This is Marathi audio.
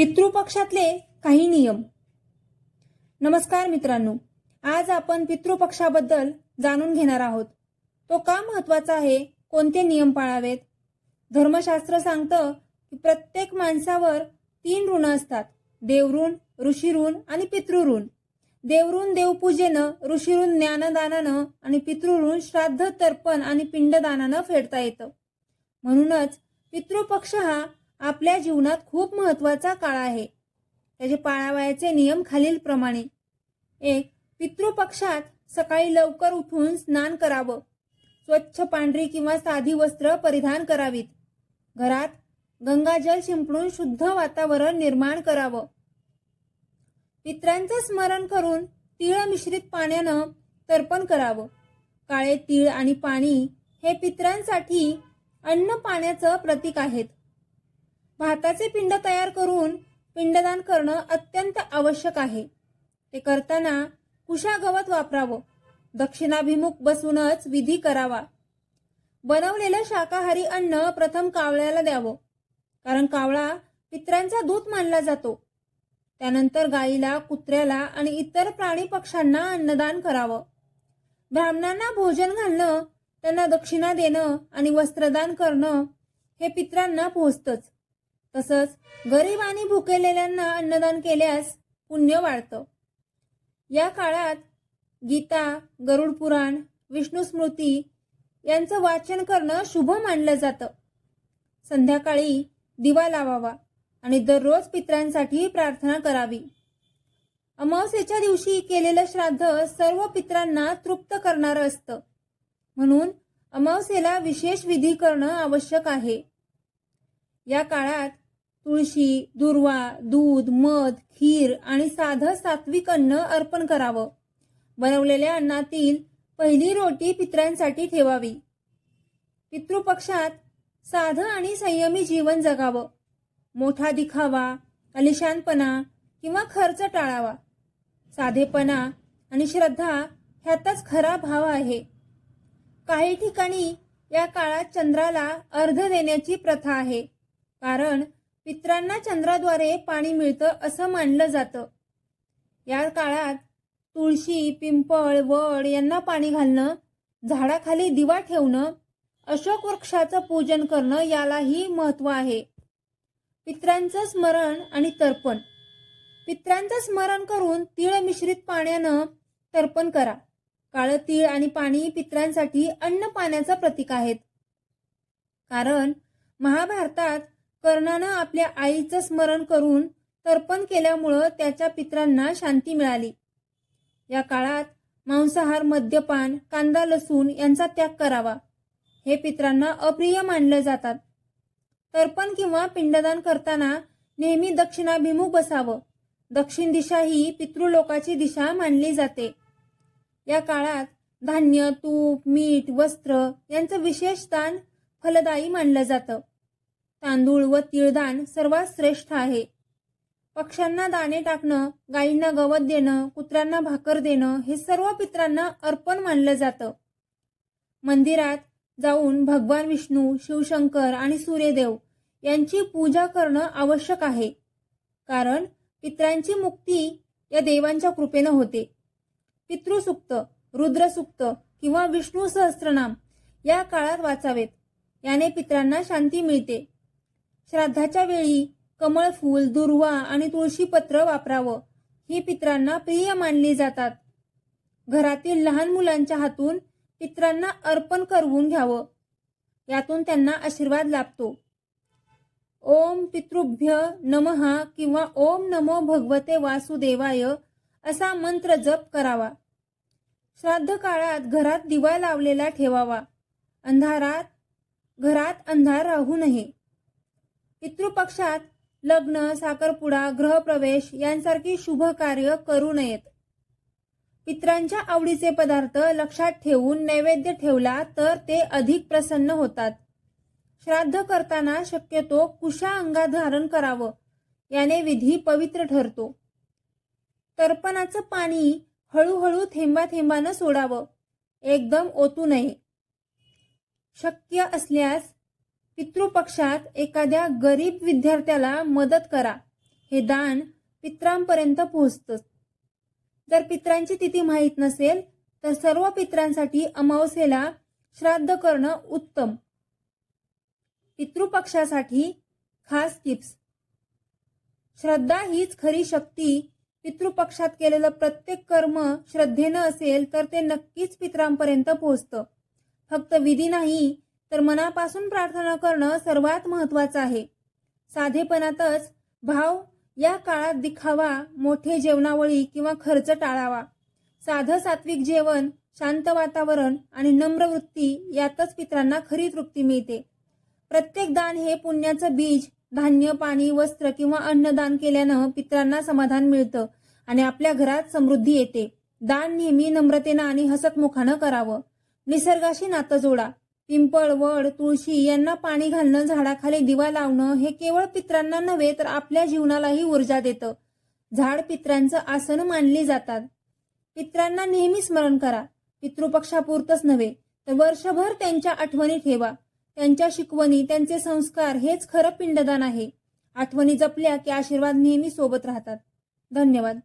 पितृपक्षातले काही नियम. नमस्कार मित्रांनो आज आपण पितृपक्षाबद्दल जाणून घेणार आहोत. तो का महत्त्वाचा आहे? कोणते नियम पाळावेत? धर्मशास्त्र सांगतं की प्रत्येक माणसावर तीन ऋण असतात. देवऋण ऋषीऋण आणि पितृऋण. देवऋण देवपूजेनं ऋषीऋण ज्ञानदानानं आणि पितृऋण श्राद्ध तर्पण आणि पिंडदानानं फेडता येतं. म्हणूनच पितृपक्ष हा आपल्या जीवनात खूप महत्त्वाचा काळ आहे. त्याचे पाळावयाचे नियम खालीलप्रमाणे. एक पितृपक्षात सकाळी लवकर उठून स्नान करावं. स्वच्छ पांढरी किंवा साधी वस्त्र परिधान करावीत. घरात गंगाजल शिंपडून शुद्ध वातावरण निर्माण करावं. पित्रांचं स्मरण करून तीळ मिश्रित पाण्यानं तर्पण करावं. काळे तीळ आणि पाणी हे पित्रांसाठी अन्न पाण्याचं प्रतीक आहेत. भाताचे पिंड तयार करून पिंडदान करणं अत्यंत आवश्यक आहे. ते करताना कुशा गवत वापरावं. दक्षिणाभिमुख बसूनच विधी करावा. बनवलेलं शाकाहारी अन्न प्रथम कावळ्याला द्यावं. कारण कावळा पित्रांचा दूत मानला जातो. त्यानंतर गाईला कुत्र्याला आणि इतर प्राणी पक्ष्यांना अन्नदान करावं. ब्राह्मणांना भोजन घालणं त्यांना दक्षिणा देणं आणि वस्त्रदान करणं हे पित्रांना पोहोचतंच. तसंच गरीब आणि भुकेलेल्यांना अन्नदान केल्यास पुण्य वाढतं. या काळात गीता गरुड पुराण विष्णू स्मृती यांचं वाचन करणं शुभ मानलं जातं. संध्याकाळी दिवा लावावा आणि दररोज पित्रांसाठी प्रार्थना करावी. अमावस्येच्या दिवशी केलेलं श्राद्ध सर्व पित्रांना तृप्त करणारं असतं. म्हणून अमावस्येला विशेष विधी करणं आवश्यक आहे. या काळात तुळशी दुर्वा दूध मध खीर आणि साधं सात्विक अन्न अर्पण करावं. बनवलेल्या अन्नातील पहिली रोटी पित्रांसाठी ठेवावी. पितृपक्षात साधं आणि संयमी जीवन जगावं. मोठा दिखावा अलिशानपणा किंवा खर्च टाळावा. साधेपणा आणि श्रद्धा ह्यातच खरा भाव आहे. काही ठिकाणी या काळात चंद्राला अर्ध देण्याची प्रथा आहे. कारण पित्रांना चंद्राद्वारे पाणी मिळतं असं मानलं जातं. या काळात तुळशी पिंपळ वड यांना पाणी घालणं झाडाखाली दिवा ठेवणं अशोक वृक्षाचं पूजन करणं यालाही महत्त्व आहे. पित्रांचं स्मरण आणि तर्पण. पित्रांचं स्मरण करून तीळ मिश्रित पाण्यानं तर्पण करा. काळं तीळ आणि पाणी पित्रांसाठी अन्न पाण्याचं प्रतीक आहेत. कारण महाभारतात कर्णानं आपल्या आईचं स्मरण करून तर्पण केल्यामुळं त्याच्या पित्रांना शांती मिळाली. या काळात मांसाहार मद्यपान कांदा लसूण यांचा त्याग करावा. हे पित्रांना अप्रिय मानले जातात. तर्पण किंवा पिंडदान करताना नेहमी दक्षिणाभिमुख बसावं दक्षिण दिशा ही पितृलोकाची दिशा मानली जाते. या काळात धान्य तूप मीठ वस्त्र यांचं विशेष दान फलदायी मानलं जातं. तांदूळ व तिळदान सर्वात श्रेष्ठ आहे. पक्ष्यांना दाणे टाकणं गायींना गवत देणं कुत्र्यांना भाकर देणं हे सर्व पित्रांना अर्पण मानलं जातं. मंदिरात जाऊन भगवान विष्णू शिवशंकर आणि सूर्यदेव यांची पूजा करणं आवश्यक आहे. कारण पित्रांची मुक्ती या देवांच्या कृपेनं होते. पितृसुक्त रुद्रसुक्त किंवा विष्णू सहस्त्रनाम या काळात वाचावेत. याने पित्रांना शांती मिळते. श्राद्धाच्या वेळी कमळ फूल दुर्वा आणि तुळशीपत्र वापरावं. ही पित्रांना प्रिय मानली जातात. घरातील लहान मुलांच्या हातून पित्रांना अर्पण करवून घ्यावं. यातून त्यांना आशीर्वाद लाभतो. ओम पितृभ्य नमहा किंवा ओम नमो भगवते वासुदेवाय असा मंत्र जप करावा. श्राद्ध काळात घरात दिवा लावलेला ठेवावा. अंधारात घरात अंधार राहू नये. पितृपक्षात लग्न साखरपुडा ग्रहप्रवेश यांसारखी शुभ कार्य करू नयेत. पित्रांच्या आवडीचे पदार्थ लक्षात ठेवून नैवेद्य ठेवला तर ते अधिक प्रसन्न होतात. श्राद्ध करताना शक्यतो कुशा अंगात धारण करावं याने विधी पवित्र ठरतो. तर्पणाचं पाणी हळूहळू थेंबा थेंबानं सोडावं एकदम ओतू नये. शक्य असल्यास पितृपक्षात एखाद्या गरीब विद्यार्थ्याला मदत करा. हे दान पित्रांपर्यंत पोहोचतं. जर पित्रांची तिथी माहीत नसेल तर सर्व पित्रांसाठी अमावस्येला श्राद्ध करणं उत्तम. पितृपक्षासाठी खास टिप्स. श्रद्धा हीच खरी शक्ती. पितृपक्षात केलेलं प्रत्येक कर्म श्रद्धेनं असेल तर ते नक्कीच पित्रांपर्यंत पोहोचतं. फक्त विधी नाही तर मनापासून प्रार्थना करणं सर्वात महत्वाचं आहे. साधेपणातच भाव या काळात दिखावा मोठे जेवणावळी किंवा खर्च टाळावा. साधं सात्विक जेवण शांत वातावरण आणि नम्र वृत्ती यातच पित्रांना खरी तृप्ती मिळते. प्रत्येक दान हे पुण्याचं बीज धान्य पाणी वस्त्र किंवा अन्नदान केल्यानं पित्रांना समाधान मिळतं आणि आपल्या घरात समृद्धी येते. दान नेहमी नम्रतेनं आणि हसतमुखानं करावं. निसर्गाशी नातं जोडा. पिंपळ वड तुळशी यांना पाणी घालणं झाडाखाली दिवा लावणं हे केवळ पित्रांना नव्हे तर आपल्या जीवनालाही ऊर्जा देतं. झाड पित्रांचं आसन मानली जातात. पित्रांना नेहमी स्मरण करा. पितृपक्षापुरतच नव्हे तर वर्षभर त्यांच्या आठवणी ठेवा. त्यांच्या शिकवणी त्यांचे संस्कार हेच खरं पिंडदान आहे. आठवणी जपल्या की आशीर्वाद नेहमी सोबत राहतात. धन्यवाद.